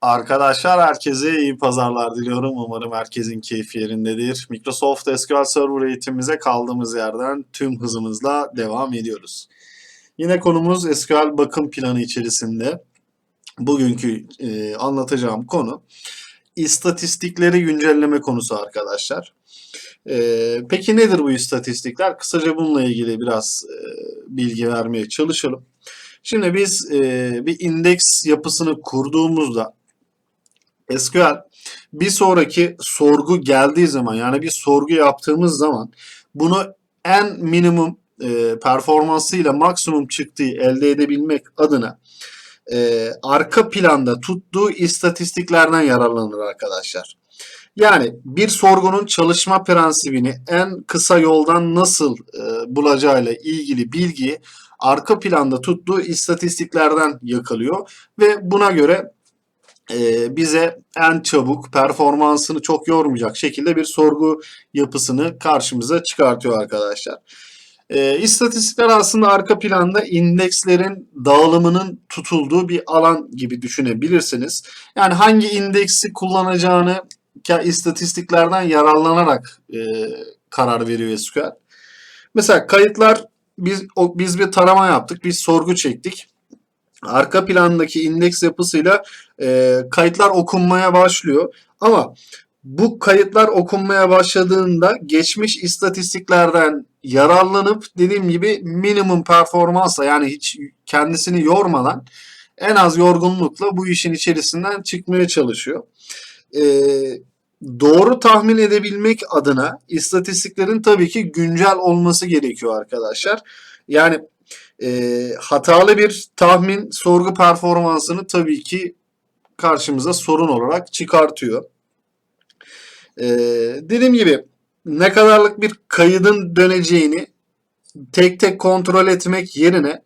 Arkadaşlar herkese iyi pazarlar diliyorum. Umarım herkesin keyfi yerindedir. Microsoft SQL Server eğitimimize kaldığımız yerden tüm hızımızla devam ediyoruz. Yine konumuz SQL bakım planı içerisinde. Bugünkü e, anlatacağım konu istatistikleri güncelleme konusu arkadaşlar. E, peki nedir bu istatistikler? Kısaca bununla ilgili biraz e, bilgi vermeye çalışalım. Şimdi biz e, bir indeks yapısını kurduğumuzda SQL bir sonraki sorgu geldiği zaman yani bir sorgu yaptığımız zaman bunu en minimum e, performansıyla maksimum çıktığı elde edebilmek adına e, arka planda tuttuğu istatistiklerden yararlanır arkadaşlar. Yani bir sorgunun çalışma prensibini en kısa yoldan nasıl e, bulacağıyla ilgili bilgiyi arka planda tuttuğu istatistiklerden yakalıyor ve buna göre bize en çabuk performansını çok yormayacak şekilde bir sorgu yapısını karşımıza çıkartıyor arkadaşlar. E, istatistikler aslında arka planda indekslerin dağılımının tutulduğu bir alan gibi düşünebilirsiniz. Yani hangi indeksi kullanacağını istatistiklerden yararlanarak e, karar veriyor SQL. Mesela kayıtlar biz o, biz bir tarama yaptık, biz sorgu çektik. Arka plandaki indeks yapısıyla e, kayıtlar okunmaya başlıyor. Ama bu kayıtlar okunmaya başladığında geçmiş istatistiklerden yararlanıp dediğim gibi minimum performansla yani hiç kendisini yormadan en az yorgunlukla bu işin içerisinden çıkmaya çalışıyor. Ee, doğru tahmin edebilmek adına istatistiklerin tabii ki güncel olması gerekiyor arkadaşlar. Yani e, hatalı bir tahmin sorgu performansını tabii ki karşımıza sorun olarak çıkartıyor. E, dediğim gibi ne kadarlık bir kaydın döneceğini tek tek kontrol etmek yerine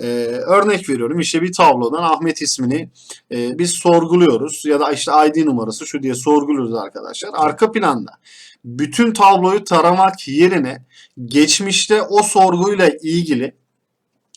e, örnek veriyorum işte bir tablodan Ahmet ismini e, biz sorguluyoruz ya da işte ID numarası şu diye sorguluyoruz arkadaşlar. Arka planda bütün tabloyu taramak yerine geçmişte o sorguyla ilgili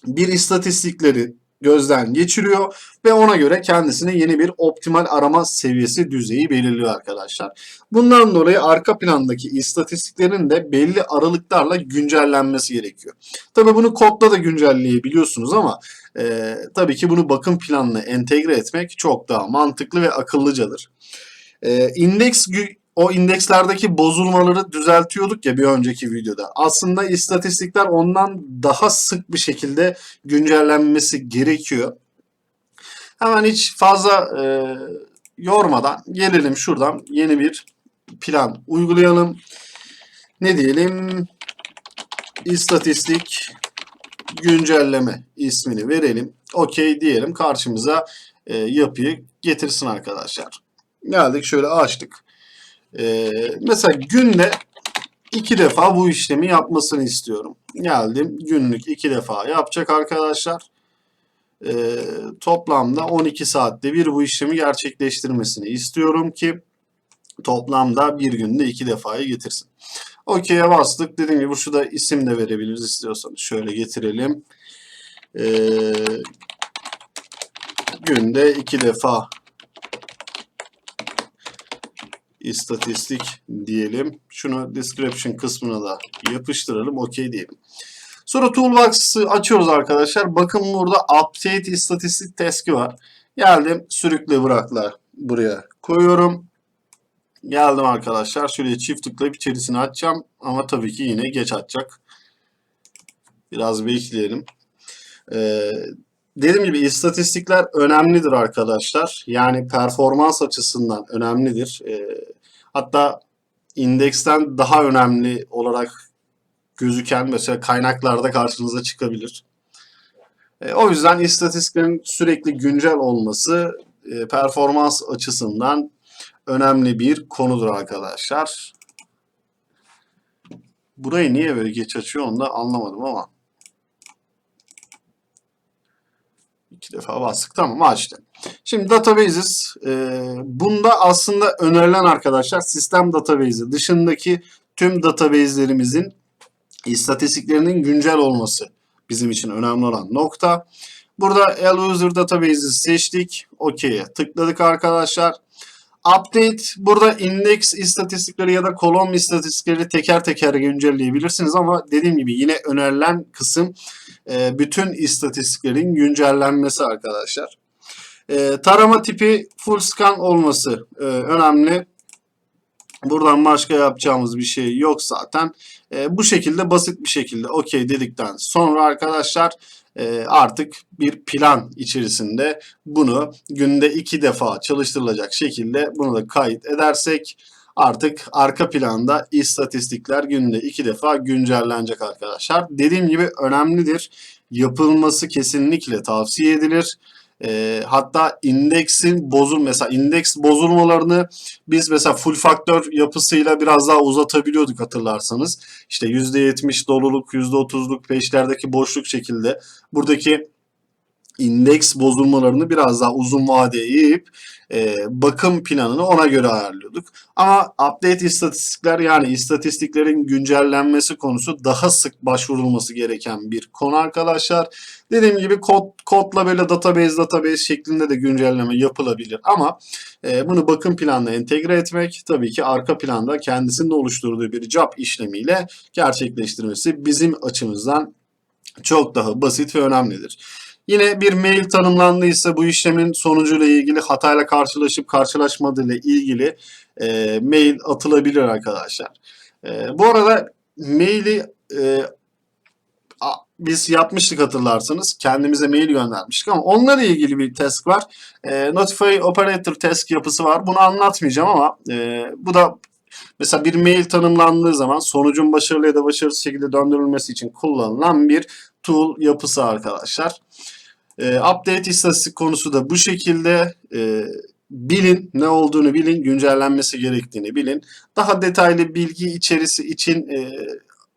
bir istatistikleri gözden geçiriyor ve ona göre kendisine yeni bir optimal arama seviyesi düzeyi belirliyor arkadaşlar. Bundan dolayı arka plandaki istatistiklerin de belli aralıklarla güncellenmesi gerekiyor. Tabi bunu kodla da güncelleyebiliyorsunuz ama e, tabii ki bunu bakım planına entegre etmek çok daha mantıklı ve akıllıcadır. E, indeks o indekslerdeki bozulmaları düzeltiyorduk ya bir önceki videoda. Aslında istatistikler ondan daha sık bir şekilde güncellenmesi gerekiyor. Hemen hiç fazla e, yormadan gelelim şuradan yeni bir plan uygulayalım. Ne diyelim? İstatistik güncelleme ismini verelim. Okey diyelim. Karşımıza e, yapıyı getirsin arkadaşlar. Geldik şöyle açtık. Ee, mesela günde iki defa bu işlemi yapmasını istiyorum. Geldim günlük iki defa yapacak arkadaşlar. Ee, toplamda 12 saatte bir bu işlemi gerçekleştirmesini istiyorum ki toplamda bir günde iki defayı getirsin. OK'ye bastık. Dediğim gibi şurada isim de verebiliriz istiyorsanız. Şöyle getirelim. Ee, günde iki defa istatistik diyelim. Şunu description kısmına da yapıştıralım. OK diyelim. Sonra Toolbox'ı açıyoruz arkadaşlar. Bakın burada update istatistik task'i var. Geldim sürükle bırakla buraya koyuyorum. Geldim arkadaşlar. Şuraya çift tıklayıp içerisini açacağım. Ama tabii ki yine geç açacak. Biraz bekleyelim. Ee, dediğim gibi istatistikler önemlidir arkadaşlar. Yani performans açısından önemlidir. Ee, hatta indeksten daha önemli olarak gözüken mesela kaynaklarda karşınıza çıkabilir. E, o yüzden istatistiklerin sürekli güncel olması e, performans açısından önemli bir konudur arkadaşlar. Burayı niye böyle geç açıyor onu da anlamadım ama. İki defa bastık. Tamam açtı. Şimdi databases e, bunda aslında önerilen arkadaşlar sistem database'i dışındaki tüm database'lerimizin istatistiklerinin güncel olması bizim için önemli olan nokta. Burada El User Database'i seçtik. OK'ye tıkladık arkadaşlar. Update burada indeks istatistikleri ya da kolon istatistikleri teker teker güncelleyebilirsiniz ama dediğim gibi yine önerilen kısım e, bütün istatistiklerin güncellenmesi arkadaşlar. E, tarama tipi full scan olması e, önemli. Buradan başka yapacağımız bir şey yok zaten. Bu şekilde basit bir şekilde okey dedikten sonra arkadaşlar artık bir plan içerisinde bunu günde iki defa çalıştırılacak şekilde bunu da kayıt edersek artık arka planda istatistikler günde iki defa güncellenecek arkadaşlar. Dediğim gibi önemlidir. Yapılması kesinlikle tavsiye edilir. E, hatta indeksin bozul mesela indeks bozulmalarını biz mesela full faktör yapısıyla biraz daha uzatabiliyorduk hatırlarsanız. İşte %70 doluluk, %30'luk peşlerdeki boşluk şekilde buradaki indeks bozulmalarını biraz daha uzun vadeye yiyip e, bakım planını ona göre ayarlıyorduk. Ama update istatistikler yani istatistiklerin güncellenmesi konusu daha sık başvurulması gereken bir konu arkadaşlar. Dediğim gibi kod kodla böyle database database şeklinde de güncelleme yapılabilir ama e, bunu bakım planına entegre etmek tabii ki arka planda kendisinin oluşturduğu bir job işlemiyle gerçekleştirmesi bizim açımızdan çok daha basit ve önemlidir. Yine bir mail tanımlandıysa bu işlemin sonucuyla ilgili hatayla karşılaşıp karşılaşmadığıyla ilgili e, mail atılabilir arkadaşlar. E, bu arada maili e, a- biz yapmıştık hatırlarsanız. Kendimize mail göndermiştik ama onlarla ilgili bir task var. E, Notify Operator task yapısı var. Bunu anlatmayacağım ama e, bu da Mesela bir mail tanımlandığı zaman sonucun başarılı ya da başarısız şekilde döndürülmesi için kullanılan bir tool yapısı arkadaşlar. Ee, update istatistik konusu da bu şekilde. Ee, bilin ne olduğunu bilin, güncellenmesi gerektiğini bilin. Daha detaylı bilgi içerisi için e,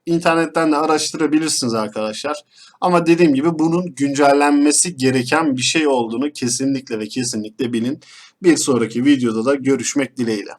internetten de araştırabilirsiniz arkadaşlar. Ama dediğim gibi bunun güncellenmesi gereken bir şey olduğunu kesinlikle ve kesinlikle bilin. Bir sonraki videoda da görüşmek dileğiyle.